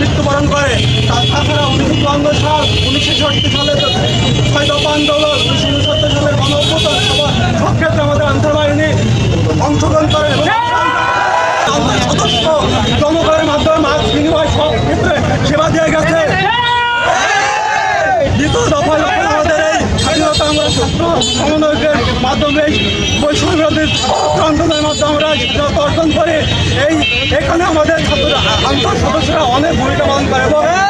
মৃত্যুবরণ করে। তাছাড়া উনিশশো চুয়ান্ন সাল, উনিশশো ষাটটি সালে ছয় দফা আন্দোলন উনিশশো উনসত্তর সালের গণ অভ্যুত্থান সব ক্ষেত্রে আমাদের আন্তর্বাহিনী অংশগ্রহণ করে সদস্য জনগণের মাধ্যমে মাছ বিনিময় সব ক্ষেত্রে সেবা দিয়ে গেছে। দ্বিতীয় দফায় ছাত্র সমন্বয়কের মাধ্যমে বৈষম্যদের বৈষম্য আন্দোলনের মাধ্যমে আমরা স্বাধীনতা অর্জন করি এই এখানে আমাদের ছাত্র আন্তর সদস্যরা অনেক ভূমিকা পালন করে এবং